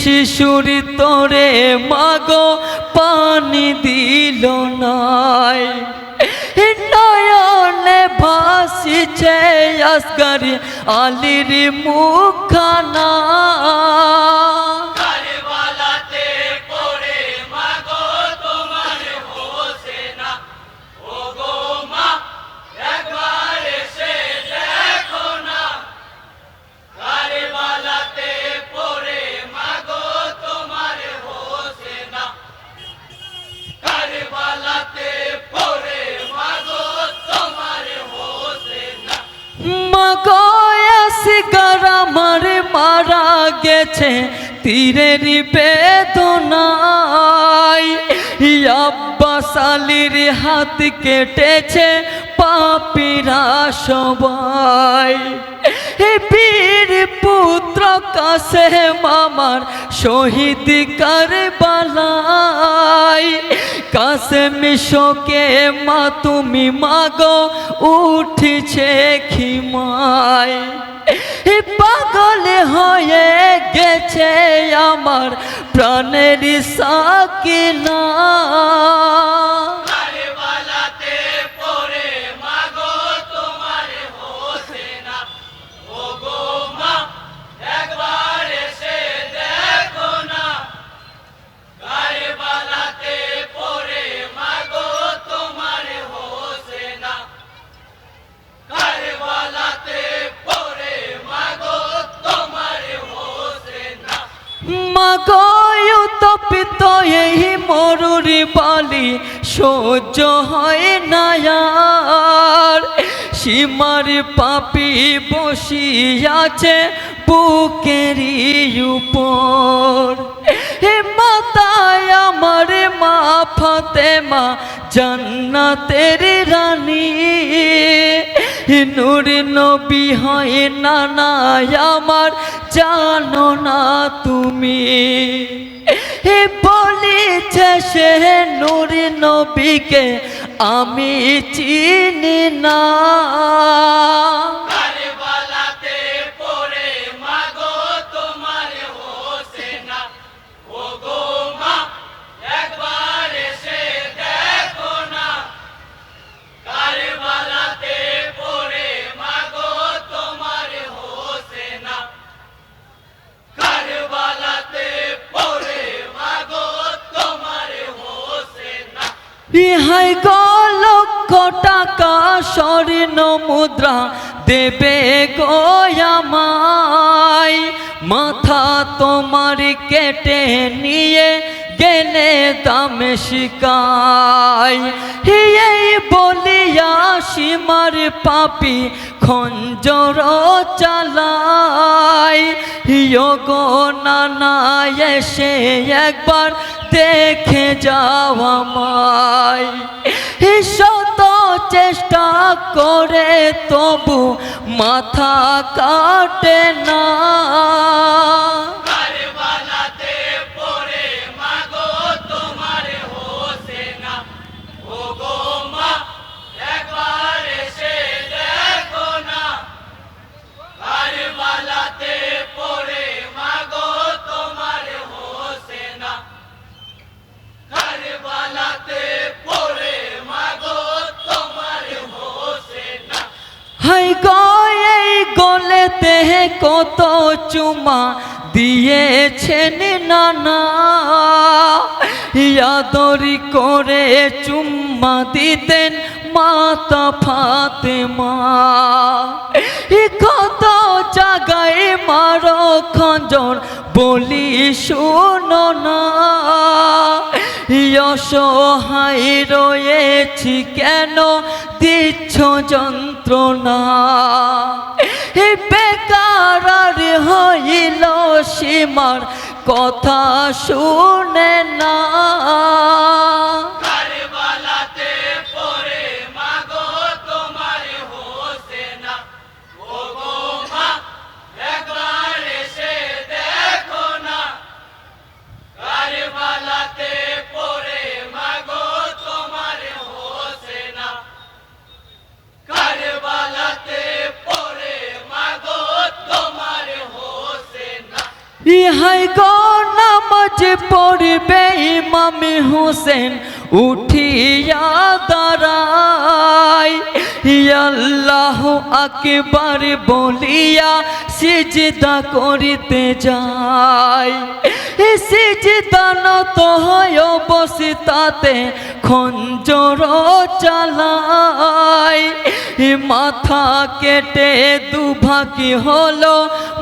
শিশুর তোরে মাগো পানি দিল নাই। নয়নে ভাসিছে আসগারি আলির মুখানা গেছে তীরের বেদনায়। আব্বাস আলীর হাত কেটেছে পাপিরা সবাই। বীর পুত্র কাছে মামার শহীদ কারবালায়। কাসেম শোকে মা, তুমি মাগো, উঠছে খিমায়। পাগল হয়ে গেছে আমার প্রাণের সাকিনা। এই মরুর বালি সহ্য হয় না আর। সীমার পাপি বসিয়াছে বুকেরই উপর। হে মাতায় আমার মা ফাতেমা, জান্নাতের রানী। নূর নবী হয় না আমার, জানো না তুমি। বলিছে সে নূর নবীকে আমি চিনি না। ইহাই গ লক্ষ টাকা স্বর্ণ মুদ্রা দেবে গো মাথা তোমার কেটে নিয়ে গেলে দামে শিকায়। এই বলিয়া সীমার পাপি খঞ্জর চালাই। গো নানা, এসে একবার দেখে যাওয়া মাই শত চেষ্টা করে, তবু মাথা কাটে না। তোমার ও গো হাই গয় গলেতে কত চুমা দিয়েছেন নানা। ইয়াদরি করে চুম্মা দিতেন মাতা ফাতেমা। কত জাগায় মারো খঞ্জর বলি শোনো না। অসহায় রয়েছি কেন দিচ্ছ যন্ত্রণা? বেকার হইল সীমার কথা শুনে না। ইহাই নামাজ পড়বে ইমাম হোসেন, উঠিয়া দাঁড়াই। আল্লাহ আকবার বলিয়া সিজদা করিতে যায় সিজদা নত হয় অবস্থাতে খঞ্জর চালাই। মাথা কেটে দুভাগি হলো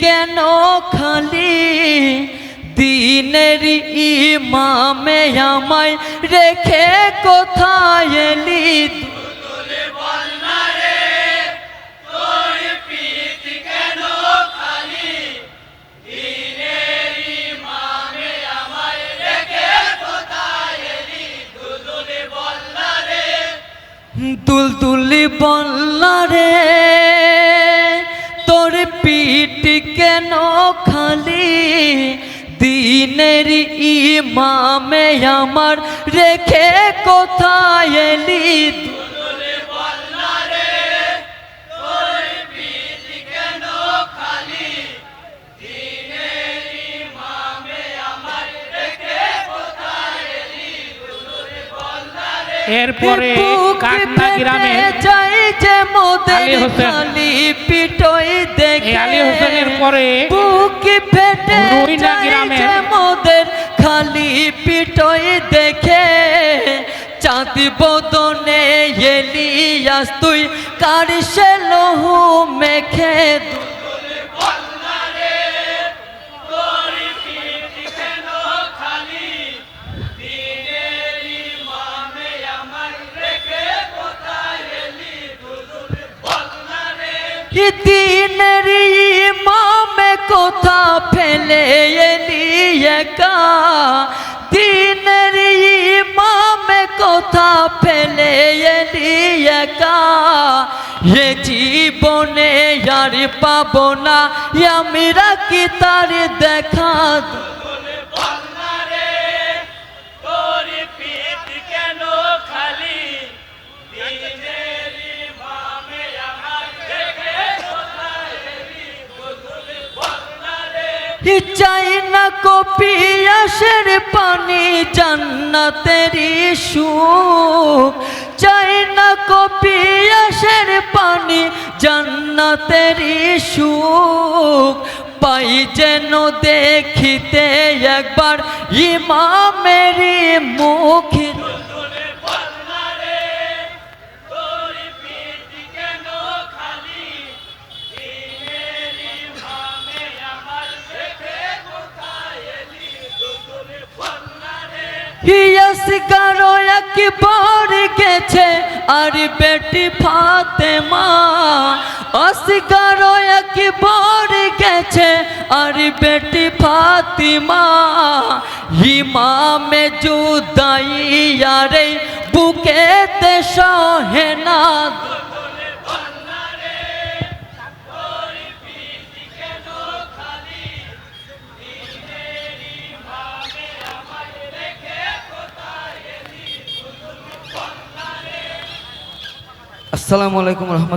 কেন খালি? দিনের ইমামে আমায় রেখে কোথায় এলি? তুলে বল দিনের ইমামে আমার রেখে কোথায় এলি? এরপরে কাকনা ফেটে গ্রামের যাই যে মোদের খালি পিটই দেখে আলী হোসেনের পরে বুক ফেটে রুইনা মোদের খালি পিটোই দেখে। চাঁদি বদনে এলিয়াস তুই কারিসে লহু মেখে দিনের ইমামে কোথা ফেলে এলি একা দিনের ইমামে কোথা ফেলে এলি একা এ জীবনে আর পাবো না আমিরা কি তার দেখা চাই না কপিয়াসের পানি জান্নাতেরি সুখ চাই না কপিয়াসের পানি জান্নাতেরি সুখ পাই যেন দেখিতে একবার ইমামেরি মুখ ইয়াস গারো একবার গেছে, আর বেটি ফাতেমা। আসগারো একবার গেছে, আর বেটি ফাতিমা। ইমামে জুদাইয়া রে বুকেতে সহেনা আসসালামু আলাইকুম রহমত